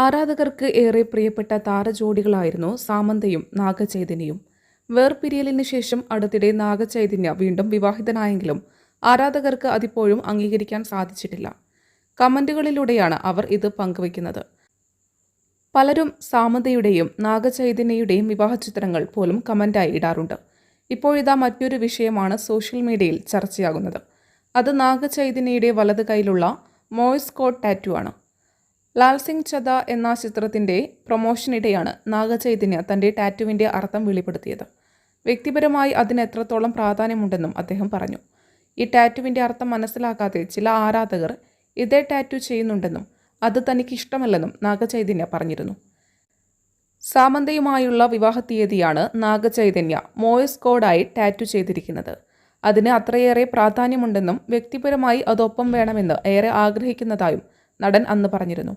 ആരാധകർക്ക് ഏറെ പ്രിയപ്പെട്ട താരജോഡികളായിരുന്നു സാമന്തയും നാഗചൈതന്യയും. വേർപിരിയലിന് ശേഷം അടുത്തിടെ നാഗചൈതന്യ വീണ്ടും വിവാഹിതനായെങ്കിലും ആരാധകർക്ക് അതിപ്പോഴും അംഗീകരിക്കാൻ സാധിച്ചിട്ടില്ല. കമന്റുകളിലൂടെയാണ് അവർ ഇത് പങ്കുവയ്ക്കുന്നത്. പലരും സാമന്തയുടെയും നാഗചൈതന്യയുടെയും വിവാഹ ചിത്രങ്ങൾ പോലും കമന്റായി ഇടാറുണ്ട്. ഇപ്പോഴിതാ മറ്റൊരു വിഷയമാണ് സോഷ്യൽ മീഡിയയിൽ ചർച്ചയാകുന്നത്. അത് നാഗചൈതന്യയുടെ വലത് കൈയിലുള്ള മോയ്സ്കോട്ട് ടാറ്റു ആണ്. ലാൽ സിംഗ് ചദ എന്ന ചിത്രത്തിന്റെ പ്രൊമോഷനിടെയാണ് നാഗചൈതന്യ തന്റെ ടാറ്റുവിന്റെ അർത്ഥം വെളിപ്പെടുത്തിയത്. വ്യക്തിപരമായി അതിന് എത്രത്തോളം പ്രാധാന്യമുണ്ടെന്നും അദ്ദേഹം പറഞ്ഞു. ഈ ടാറ്റുവിന്റെ അർത്ഥം മനസ്സിലാക്കാതെ ചില ആരാധകർ ഇതേ ടാറ്റു ചെയ്യുന്നുണ്ടെന്നും അത് തനിക്ക് ഇഷ്ടമല്ലെന്നും നാഗചൈതന്യ പറഞ്ഞിരുന്നു. സാമന്തയുമായുള്ള വിവാഹ തീയതിയാണ് നാഗചൈതന്യ മോയസ് കോഡായി ടാറ്റു ചെയ്തിരിക്കുന്നത്. അതിന് അത്രയേറെ പ്രാധാന്യമുണ്ടെന്നും വ്യക്തിപരമായി അതൊപ്പം വേണമെന്ന് ഏറെ ആഗ്രഹിക്കുന്നതായും നടൻ അന്ന് പറഞ്ഞിരുന്നു.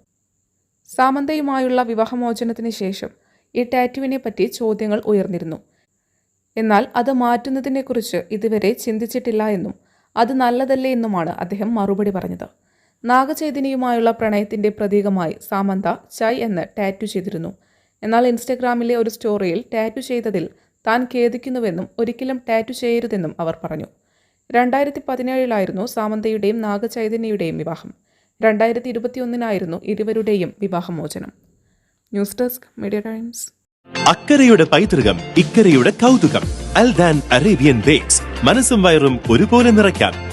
സാമന്തയുമായുള്ള വിവാഹമോചനത്തിന് ശേഷം ഈ ടാറ്റുവിനെ പറ്റി ചോദ്യങ്ങൾ ഉയർന്നിരുന്നു. എന്നാൽ അത് മാറ്റുന്നതിനെക്കുറിച്ച് ഇതുവരെ ചിന്തിച്ചിട്ടില്ല എന്നും അത് നല്ലതല്ലേ എന്നുമാണ് അദ്ദേഹം മറുപടി പറഞ്ഞത്. നാഗചൈതന്യയുമായുള്ള പ്രണയത്തിന്റെ പ്രതീകമായി സാമന്ത ചൈ എന്ന് ടാറ്റു ചെയ്തിരുന്നു. എന്നാൽ ഇൻസ്റ്റഗ്രാമിലെ ഒരു സ്റ്റോറിയിൽ ടാറ്റു ചെയ്തതിൽ താൻ ഖേദിക്കുന്നുവെന്നും ഒരിക്കലും ടാറ്റു ചെയ്യരുതെന്നും അവർ പറഞ്ഞു. രണ്ടായിരത്തി പതിനേഴിലായിരുന്നു സാമന്തയുടെയും നാഗചൈതന്യയുടെയും വിവാഹം. രണ്ടായിരത്തി ഇരുപത്തിയൊന്നിനായിരുന്നു ഇരുവരുടെയും വിവാഹമോചനം. News desk media times. അക്കരയുടെ പൈതൃകം ഇക്കരയുടെ കൗതുകം. Aldan Arabian bakes. മനസ്സും വയറും ഒരുപോലെ നിറയ്ക്കാം.